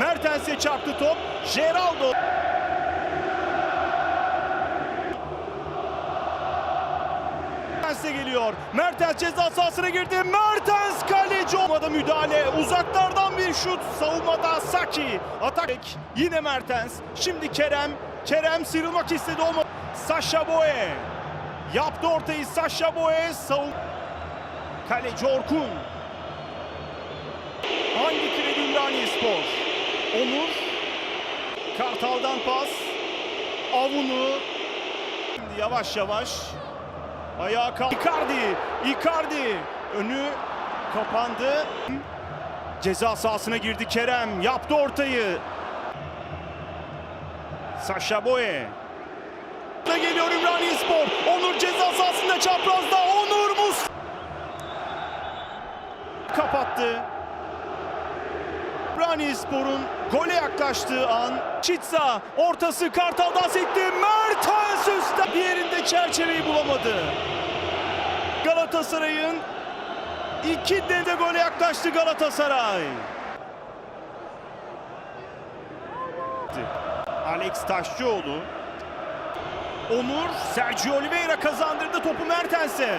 Mertens'e çarptı top. Geraldo. Mertens'e geliyor. Mertens ceza sahasına girdi. Mertens kaleci olmadı müdahale. Uzaklardan bir şut. Savunmada Saki. Atak yine Mertens. Şimdi Kerem. Kerem sıyrılmak istedi olmadı. Sasha Boye. Yaptı ortayı Sasha Boye. Savun. Kaleci Orkun. Hangi kredi Ümraniye Spor? Onur. Kartal'dan pas. Avunu. Şimdi yavaş yavaş. Ayağa kalk. Icardi. Icardi. Önü kapandı. Ceza sahasına girdi Kerem. Yaptı ortayı. Sasha Boye. Geliyor Ümraniye Spor. Onur ceza sahasında çaprazda. Onur Mus. Kapattı. Ümraniye Spor'un gole yaklaştığı an. Çitsa ortası Kartal'dan sekti. Mertens üstte. Diğerinde çerçeveyi bulamadı. Galatasaray'ın iki de gole yaklaştı Galatasaray. Alex Taşçıoğlu. Onur Sergio Oliveira kazandırdı topu Mertens'e.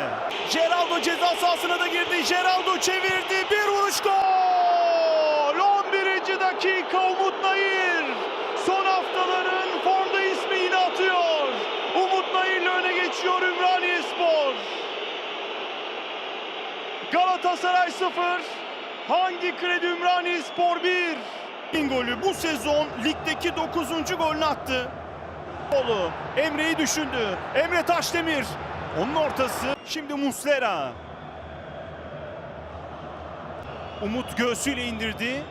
Geraldo ceza sahasına da girdi. Geraldo çevirdi. Bir vuruş gol! 11. dakika Umut Nayır. Son haftaların formda ismini atıyor. Umut Nayır'la öne geçiyor Ümraniye Spor. Galatasaray 0. Hangi kredi Ümraniye Spor 1. golü bu sezon ligdeki 9. golünü attı. Oğlu Emre'yi düşündü. Emre Taşdemir. Onun ortası. Şimdi Muslera. Umut göğsüyle indirdi.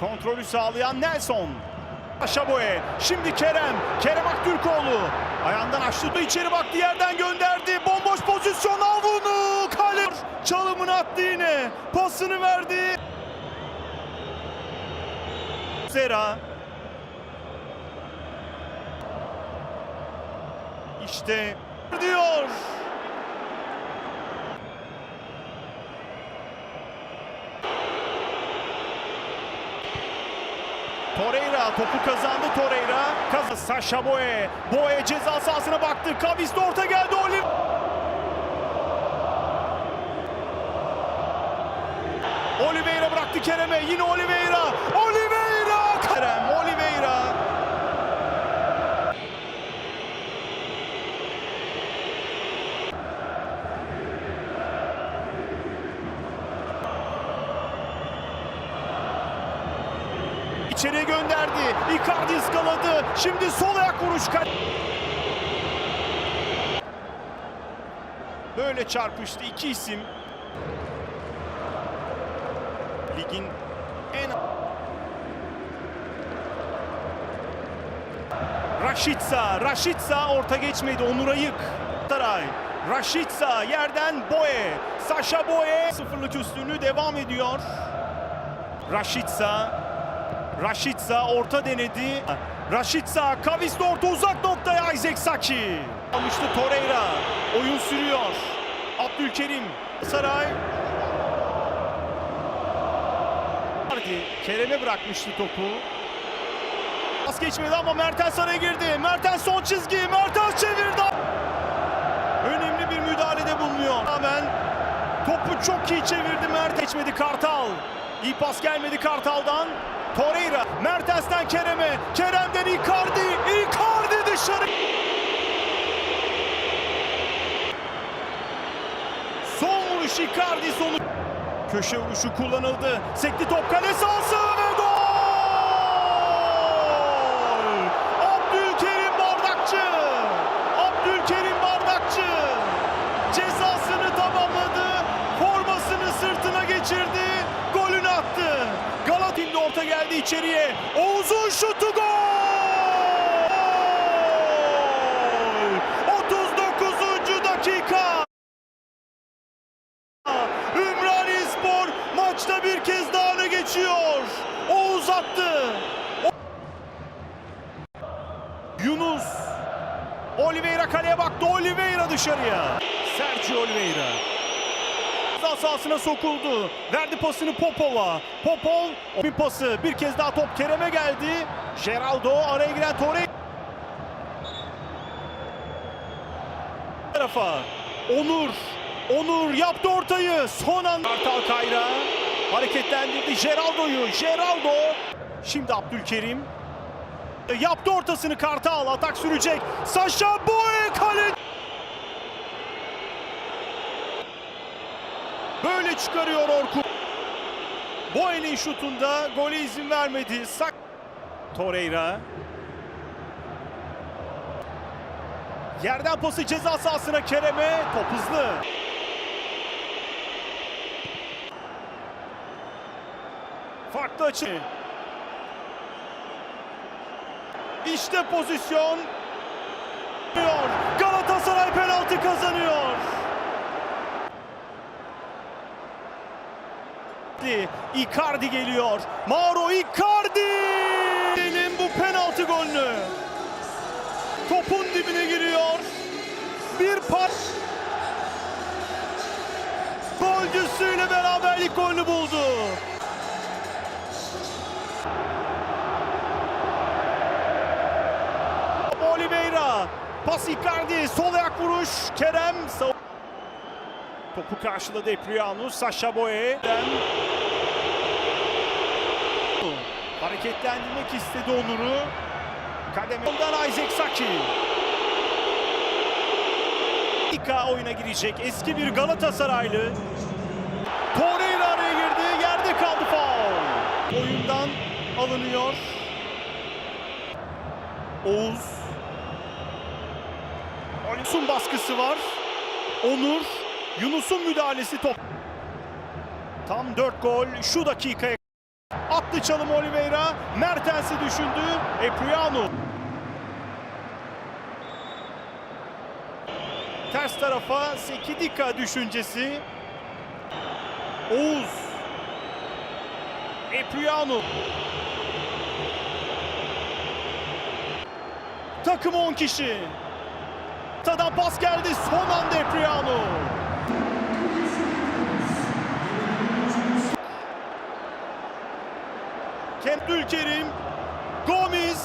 Kontrolü sağlayan Nelson. Aşaboye. Şimdi Kerem. Kerem Aktürkoğlu. Ayağından açtı. içeri baktı. Yerden gönderdi. Bomboş pozisyon. Avunu. Kale. Çalımını attı yine. Pasını verdi. Zera. İşte diyor. Torreira topu kazandı Torreira. Kaz Sasha Boye. Boye ceza sahasına baktı. Kavis de orta geldi. Oliv. Oliveira bıraktı Kerem'e. Yine Oliveira. Oliveira. Kerem Oliveira. İçeriye gönderdi. Icardi ıskaladı. Şimdi sol ayak vuruş. Böyle çarpıştı iki isim. Ligin en Raşitsa, Raşitsa orta geçmedi. Onur Ayık. Taray. Raşitsa yerden Boye. Sasha Boye sıfırlık üstünlüğü devam ediyor. Raşitsa. Raşitsa orta denedi. Raşitsa Kavis de orta uzak noktaya Isaac Saki. Almıştı Torreira. Oyun sürüyor. Abdülkerim. Saray. Kerem'e bırakmıştı topu. Pas geçmedi ama Mertens araya girdi. Mertens son çizgi. Mertens çevirdi. Önemli bir müdahalede bulunuyor. Rağmen topu çok iyi çevirdi. Mert geçmedi Kartal. İyi pas gelmedi Kartal'dan. Torreira. Mertens'ten Kerem'e. Kerem'den Icardi. Icardi dışarı. Son vuruş Icardi sonu. Köşe vuruşu kullanıldı. Sekti top kale sahası ve gol! Abdülkerim Bardakçı. Abdülkerim Bardakçı. Cezasını geldi içeriye. Oğuz'un şutu gol! 39. dakika. Ümraniye Spor maçta bir kez daha öne geçiyor. Oğuz attı. Yunus. Oliveira kaleye baktı. Oliveira dışarıya. Sergio Oliveira. Sahasına sokuldu. Verdi pasını Popova. Popov bir pası. Bir kez daha top Kerem'e geldi. Geraldo araya giren Torre. tarafa. Onur. Onur yaptı ortayı. Son an Kartal Kayra hareketlendirdi Geraldo'yu. Geraldo. Şimdi Abdülkerim. Yaptı ortasını Kartal. Atak sürecek. Saşa Boye kale. Böyle çıkarıyor Orkun. Boye'nin şutunda gole izin vermedi. Sak Torreira. Yerden pası ceza sahasına Kerem'e. Top hızlı. Farklı açı. İşte pozisyon. Galatasaray penaltı kazanıyor. Icardi geliyor. Mauro Icardi! Benim bu penaltı golünü. Topun dibine giriyor. Bir pas. Golcüsüyle beraberlik golünü buldu. Oliveira. Pas Icardi. Sol ayak vuruş. Kerem. sav- Topu karşıladı Epriano. Sasha Boye. Hareketlendirmek istedi Onur'u. Kademeden Isaac Saki. İka oyuna girecek. Eski bir Galatasaraylı. Torreira araya girdi. Yerde kaldı faul. Oyundan alınıyor. Oğuz. Yunus'un baskısı var. Onur. Yunus'un müdahalesi top. Tam 4 gol şu dakikaya. Attı çalım Oliveira. Mertens'i düşündü. Epriano. Ters tarafa Sekidika düşüncesi. Oğuz. Epriano. Takım 10 kişi. Tadan pas geldi. Son anda Epriano. Kent Ülkerim. Gomis.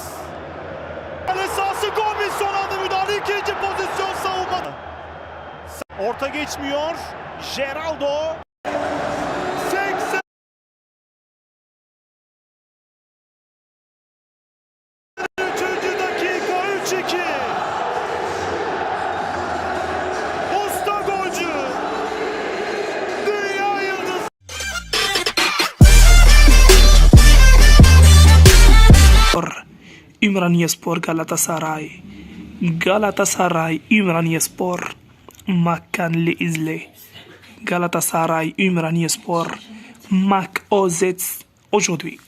Kale sahası Gomis son anda müdahale. ikinci pozisyon savunma. Orta geçmiyor. Geraldo. 80. Üçüncü dakika 3-2. Ümraniye Spor Galatasaray. Galatasaray Ümraniye Spor. Makan li izle. Galatasaray Ümraniye Spor. Mac OZ aujourd'hui.